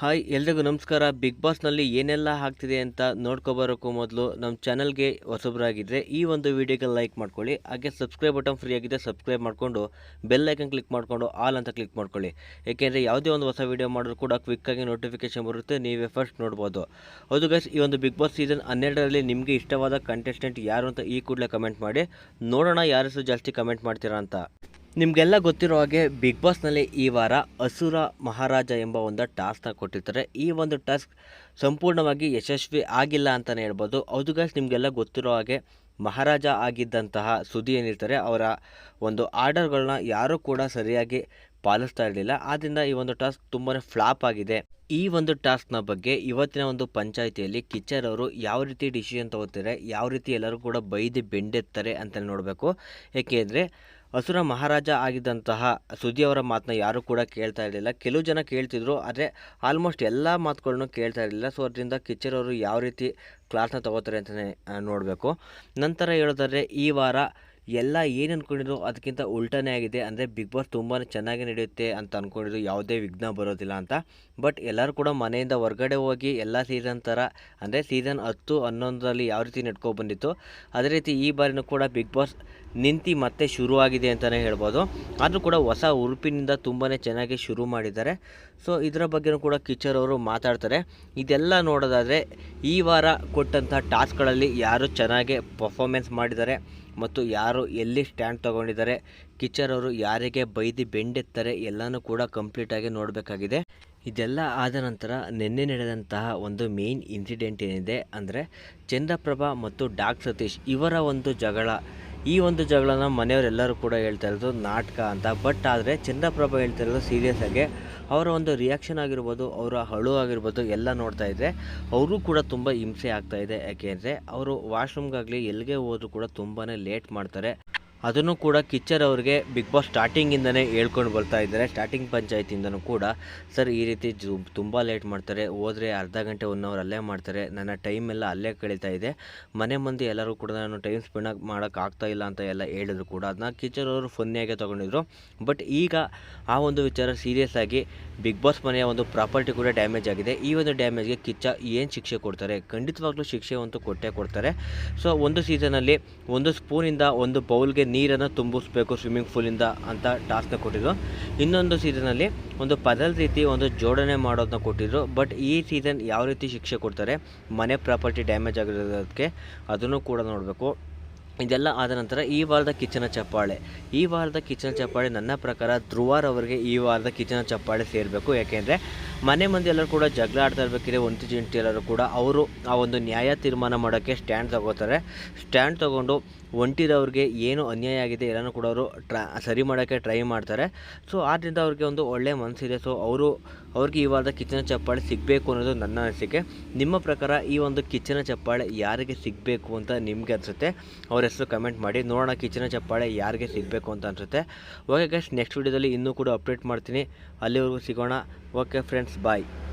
Hi, ಎಲ್ರಿಗೂ ನಮಸ್ಕಾರ. Big ಬಾಸ್ನಲ್ಲಿ ಏನೆಲ್ಲ ಆಗ್ತಿದೆ ಅಂತ ನೋಡ್ಕೊಬರೋಕ್ಕೂ ಮೊದಲು ನಮ್ಮ ಚಾನಲ್ಗೆ ಹೊಸಬರಾಗಿದ್ದರೆ ಈ ಒಂದು ವಿಡಿಯೋಗೆ ಲೈಕ್ ಮಾಡ್ಕೊಳ್ಳಿ. ಹಾಗೆ ಸಬ್ಸ್ಕ್ರೈಬ್ ಬಟನ್ ಫ್ರೀ ಆಗಿದೆ ಸಬ್ಸ್ಕ್ರೈಬ್ ಮಾಡಿಕೊಂಡು ಬೆಲ್ ಐಕನ್ ಕ್ಲಿಕ್ ಮಾಡಿಕೊಂಡು ಆಲ್ ಅಂತ ಕ್ಲಿಕ್ ಮಾಡ್ಕೊಳ್ಳಿ. ಏಕೆಂದರೆ ಯಾವುದೇ ಒಂದು ಹೊಸ ವಿಡಿಯೋ ಮಾಡಿದ್ರು ಕೂಡ ಕ್ವಿಕ್ಕಾಗಿ ನೋಟಿಫಿಕೇಶನ್ ಬರುತ್ತೆ, ನೀವೇ ಫಸ್ಟ್ ನೋಡ್ಬೋದು. ಹೌದು ಗೈಸ್ ಈ ಒಂದು ಬಿಗ್ ಬಾಸ್ ಸೀಸನ್ ಹನ್ನೆರಡರಲ್ಲಿ ನಿಮಗೆ ಇಷ್ಟವಾದ ಕಂಟೆಸ್ಟೆಂಟ್ ಯಾರು ಅಂತ ಈ ಕೂಡಲೇ ಕಮೆಂಟ್ ಮಾಡಿ. ನೋಡೋಣ ಯಾರು ಜಾಸ್ತಿ ಕಮೆಂಟ್ ಮಾಡ್ತೀರಾ ಅಂತ. ನಿಮಗೆಲ್ಲ ಗೊತ್ತಿರೋ ಹಾಗೆ ಬಿಗ್ ಬಾಸ್ನಲ್ಲಿ ಈ ವಾರ ಅಸುರ ಮಹಾರಾಜ ಎಂಬ ಒಂದು ಟಾಸ್ಕ್ನ ಕೊಟ್ಟಿರ್ತಾರೆ. ಈ ಒಂದು ಟಾಸ್ಕ್ ಸಂಪೂರ್ಣವಾಗಿ ಯಶಸ್ವಿ ಆಗಿಲ್ಲ ಅಂತಲೇ ಹೇಳ್ಬೋದು. ಹೌದು ಗಾಯ್ಸ್ ನಿಮಗೆಲ್ಲ ಗೊತ್ತಿರೋ ಹಾಗೆ ಮಹಾರಾಜ ಆಗಿದ್ದಂತಹ ಸುದ್ದಿ ಏನಿರ್ತಾರೆ, ಅವರ ಒಂದು ಆರ್ಡರ್ಗಳನ್ನ ಯಾರೂ ಕೂಡ ಸರಿಯಾಗಿ ಪಾಲಿಸ್ತಾ ಇರಲಿಲ್ಲ. ಆದ್ದರಿಂದ ಈ ಒಂದು ಟಾಸ್ಕ್ ತುಂಬಾ ಫ್ಲಾಪ್ ಆಗಿದೆ. ಈ ಒಂದು ಟಾಸ್ಕ್ನ ಬಗ್ಗೆ ಇವತ್ತಿನ ಒಂದು ಪಂಚಾಯಿತಿಯಲ್ಲಿ ಕಿಚ್ಚರ್ ಅವರು ಯಾವ ರೀತಿ ಡಿಸಿಷನ್ ತಗೋತಾರೆ, ಯಾವ ರೀತಿ ಎಲ್ಲರೂ ಕೂಡ ಬೈದು ಬೆಂಡೆತ್ತಾರೆ ಅಂತ ನೋಡಬೇಕು. ಏಕೆಂದರೆ ಹಸುರ ಮಹಾರಾಜ ಆಗಿದ್ದಂತಹ ಸುದ್ದಿಯವರ ಮಾತನ್ನ ಯಾರೂ ಕೂಡ ಕೇಳ್ತಾ ಇರಲಿಲ್ಲ. ಕೆಲವು ಜನ ಕೇಳ್ತಿದ್ರು, ಆದರೆ ಆಲ್ಮೋಸ್ಟ್ ಎಲ್ಲ ಮಾತುಗಳನ್ನು ಕೇಳ್ತಾ ಇರಲಿಲ್ಲ. ಸೊ ಅದರಿಂದ ಕಿಚ್ಚರ್ ಅವರು ಯಾವ ರೀತಿ ಕ್ಲಾಸ್ನ ತಗೋತಾರೆ ಅಂತಲೇ ನೋಡಬೇಕು. ನಂತರ ಹೇಳೋದಾದ್ರೆ, ಈ ವಾರ ಎಲ್ಲ ಏನು ಅಂದ್ಕೊಂಡಿದ್ರು ಅದಕ್ಕಿಂತ ಉಲ್ಟನೇ ಆಗಿದೆ. ಅಂದರೆ ಬಿಗ್ ಬಾಸ್ ತುಂಬಾ ಚೆನ್ನಾಗಿ ನಡೆಯುತ್ತೆ ಅಂತ ಅಂದ್ಕೊಂಡಿದ್ರು ಯಾವುದೇ ವಿಘ್ನ ಬರೋದಿಲ್ಲ ಅಂತ. ಬಟ್ ಎಲ್ಲರೂ ಕೂಡ ಮನೆಯಿಂದ ಹೊರಗಡೆ ಹೋಗಿ ಎಲ್ಲ ಸೀಸನ್ ಥರ ಅಂದರೆ ಸೀಸನ್ ಹತ್ತು, ಹನ್ನೊಂದರಲ್ಲಿ ಯಾವ ರೀತಿ ನಡ್ಕೊ ಬಂದಿತ್ತು, ಅದೇ ರೀತಿ ಈ ಬಾರಿನೂ ಕೂಡ ಬಿಗ್ ಬಾಸ್ ನಿಂತು ಮತ್ತೆ ಶುರುವಾಗಿದೆ ಅಂತಲೇ ಹೇಳ್ಬೋದು. ಆದರೂ ಕೂಡ ಹೊಸ ಉರುಪಿನಿಂದ ತುಂಬಾ ಚೆನ್ನಾಗಿ ಶುರು ಮಾಡಿದ್ದಾರೆ. ಸೊ, ಇದರ ಬಗ್ಗೆನೂ ಕೂಡ ಕಿಚ್ಚರ್ ಅವರು ಮಾತಾಡ್ತಾರೆ. ಇದೆಲ್ಲ ನೋಡೋದಾದರೆ ಈ ವಾರ ಕೊಟ್ಟಂಥ ಟಾಸ್ಕ್ಗಳಲ್ಲಿ ಯಾರು ಚೆನ್ನಾಗಿ ಪರ್ಫಾಮೆನ್ಸ್ ಮಾಡಿದ್ದಾರೆ. ಮತ್ತು ಯಾರು ಎಲ್ಲಿ ಸ್ಟ್ಯಾಂಡ್ ತಗೊಂಡಿದ್ದಾರೆ, ಕಿಚ್ಚರ್ ಅವರು ಯಾರಿಗೆ ಬೈದಿ ಬೆಂಡೆತ್ತಾರೆ ಎಲ್ಲನೂ ಕೂಡ ಕಂಪ್ಲೀಟಾಗಿ ನೋಡಬೇಕಾಗಿದೆ. ಇದೆಲ್ಲ ಆದ ನಂತರ ನಿನ್ನೆ ನಡೆದಂತಹ ಒಂದು ಮೇನ್ ಇನ್ಸಿಡೆಂಟ್ ಏನಿದೆ ಅಂದರೆ ಚಂದ್ರಪ್ರಭಾ ಮತ್ತು ಡಾಕ್ ಸತೀಶ್ ಇವರ ಒಂದು ಜಗಳ. ಈ ಒಂದು ಜಗಳನ ಮನೆಯವರೆಲ್ಲರೂ ಕೂಡ ಹೇಳ್ತಾ ಇರೋದು ನಾಟಕ ಅಂತ. ಬಟ್ ಆದರೆ ಚಂದ್ರಪ್ರಭ ಹೇಳ್ತಾ ಇರೋದು ಸೀರಿಯಸ್ ಆಗಿ ಅವರ ಒಂದು ರಿಯಾಕ್ಷನ್ ಆಗಿರ್ಬೋದು, ಅವರ ಹಳು ಆಗಿರ್ಬೋದು ಎಲ್ಲ ನೋಡ್ತಾ ಇದ್ದರೆ ಅವರು ಕೂಡ ತುಂಬ ಹಿಂಸೆ ಆಗ್ತಾ ಇದೆ. ಯಾಕೆಂದರೆ ಅವರು ವಾಶ್ರೂಮ್ಗಾಗಲಿ ಎಲ್ಲಿಗೆ ಹೋದರೂ ಕೂಡ ತುಂಬಾ ಲೇಟ್ ಮಾಡ್ತಾರೆ. ಅದನ್ನು ಕೂಡ ಕಿಚ್ಚರ್ ಅವ್ರಿಗೆ ಬಿಗ್ ಬಾಸ್ ಸ್ಟಾರ್ಟಿಂಗಿಂದನೇ ಹೇಳ್ಕೊಂಡು ಬರ್ತಾ ಇದ್ದಾರೆ. ಸ್ಟಾರ್ಟಿಂಗ್ ಪಂಚಾಯತಿಂದನೂ ಕೂಡ. ಸರ್ ಈ ರೀತಿ ಜು, ತುಂಬ ಲೇಟ್ ಮಾಡ್ತಾರೆ. ಹೋದರೆ ಅರ್ಧ ಗಂಟೆ ಒನ್ ಅವರ್ ಅಲ್ಲೇ ಮಾಡ್ತಾರೆ. ನನ್ನ ಟೈಮ್ ಎಲ್ಲ ಅಲ್ಲೇ ಕಳೀತಾ ಇದೆ. ಮನೆ ಮಂದಿ ಎಲ್ಲರೂ ಕೂಡ ನಾನು ಟೈಮ್ ಸ್ಪೆಂಡ್ ಮಾಡೋಕ್ಕೆ ಆಗ್ತಾ ಇಲ್ಲ ಅಂತ ಎಲ್ಲ ಹೇಳಿದ್ರು ಕೂಡ. ಅದನ್ನ ಕಿಚ್ಚರ್ ಅವರು ಫನ್ನಿಯಾಗೆ ತೊಗೊಂಡಿದ್ರು. ಬಟ್ ಈಗ ಆ ಒಂದು ವಿಚಾರ ಸೀರಿಯಸ್ ಆಗಿ ಬಿಗ್ ಬಾಸ್ ಮನೆಯ ಒಂದು ಪ್ರಾಪರ್ಟಿ ಕೂಡ ಡ್ಯಾಮೇಜ್ ಆಗಿದೆ. ಈ ಒಂದು ಡ್ಯಾಮೇಜ್ಗೆ ಕಿಚ್ಚ ಏನು ಶಿಕ್ಷೆ ಕೊಡ್ತಾರೆ? ಖಂಡಿತವಾಗ್ಲೂ ಶಿಕ್ಷೆ ಅಂತೂ ಕೊಟ್ಟೇ ಕೊಡ್ತಾರೆ. ಸೊ ಒಂದು ಸೀಸನಲ್ಲಿ ಒಂದು ಸ್ಪೂನಿಂದ ಒಂದು ಬೌಲ್ಗೆ ನೀರನ್ನು ತುಂಬಿಸ್ಬೇಕು ಸ್ವಿಮ್ಮಿಂಗ್ ಫೂಲಿಂದ ಅಂತ ಟಾಸ್ಕ್ನ ಕೊಟ್ಟಿದ್ರು. ಇನ್ನೊಂದು ಸೀಸನಲ್ಲಿ ಒಂದು ಪದಲ್ ರೀತಿ ಒಂದು ಜೋಡಣೆ ಮಾಡೋದನ್ನ ಕೊಟ್ಟಿದ್ರು. ಬಟ್ ಈ ಸೀಸನ್ ಯಾವ ರೀತಿ ಶಿಕ್ಷೆ ಕೊಡ್ತಾರೆ, ಮನೆ ಪ್ರಾಪರ್ಟಿ ಡ್ಯಾಮೇಜ್ ಆಗಿರೋದಕ್ಕೆ ಅದನ್ನು ಕೂಡ ನೋಡಬೇಕು. ಇದೆಲ್ಲ ಆದ ನಂತರ ಈ ವಾರದ ಕಿಚನ ಚಪ್ಪಾಳೆ. ಈ ವಾರದ ಕಿಚನ ಚಪ್ಪಾಳೆ ನನ್ನ ಪ್ರಕಾರ ಧ್ರುವಾರ್ ಅವರಿಗೆ ಈ ವಾರದ ಕಿಚನ ಚಪ್ಪಾಳೆ ಸೇರಬೇಕು. ಯಾಕೆಂದರೆ ಮನೆ ಮಂದಿ ಎಲ್ಲರೂ ಕೂಡ ಜಗಳ ಆಡ್ತಾ ಇರ್ಬೇಕಿದ್ರೆ ಒಂಟಿ ಜಿಂಟಿ ಎಲ್ಲರೂ ಕೂಡ ಅವರು ಆ ಒಂದು ನ್ಯಾಯ ತೀರ್ಮಾನ ಮಾಡೋಕ್ಕೆ ಸ್ಟ್ಯಾಂಡ್ ತಗೋತಾರೆ. ಸ್ಟ್ಯಾಂಡ್ ತಗೊಂಡು ಒಂಟಿದವ್ರಿಗೆ ಏನು ಅನ್ಯಾಯ ಆಗಿದೆ ಎಲ್ಲನೂ ಕೂಡ ಅವರು ಟ್ರಾ, ಸರಿ ಮಾಡೋಕ್ಕೆ ಟ್ರೈ ಮಾಡ್ತಾರೆ. ಸೊ ಆದ್ದರಿಂದ ಅವ್ರಿಗೆ ಒಂದು ಒಳ್ಳೆಯ ಮನಸ್ಸಿದೆ. ಸೊ, ಅವರು, ಅವ್ರಿಗೆ ಈ ವಾರದ ಕಿಚನ ಚಪ್ಪಾಳೆ ಸಿಗಬೇಕು ಅನ್ನೋದು ನನ್ನ ಅನಿಸಿಕೆ. ನಿಮ್ಮ ಪ್ರಕಾರ ಈ ಒಂದು ಕಿಚನ ಚಪ್ಪಾಳೆ ಯಾರಿಗೆ ಸಿಗಬೇಕು ಅಂತ ನಿಮಗೆ ಅನಿಸುತ್ತೆ? ಅವ್ರ ಹೆಸರು ಕಮೆಂಟ್ ಮಾಡಿ. ನೋಡೋಣ ಕಿಚನ ಚಪ್ಪಾಳೆ ಯಾರಿಗೆ ಸಿಗಬೇಕು ಅಂತ ಅನಿಸುತ್ತೆ. ಓಕೆ ಗೈಸ್ ನೆಕ್ಸ್ಟ್ ವೀಡಿಯೋದಲ್ಲಿ ಇನ್ನೂ ಕೂಡ ಅಪ್ಡೇಟ್ ಮಾಡ್ತೀನಿ. ಅಲ್ಲಿವರೆಗೂ ಸಿಗೋಣ. Okay friends next bite.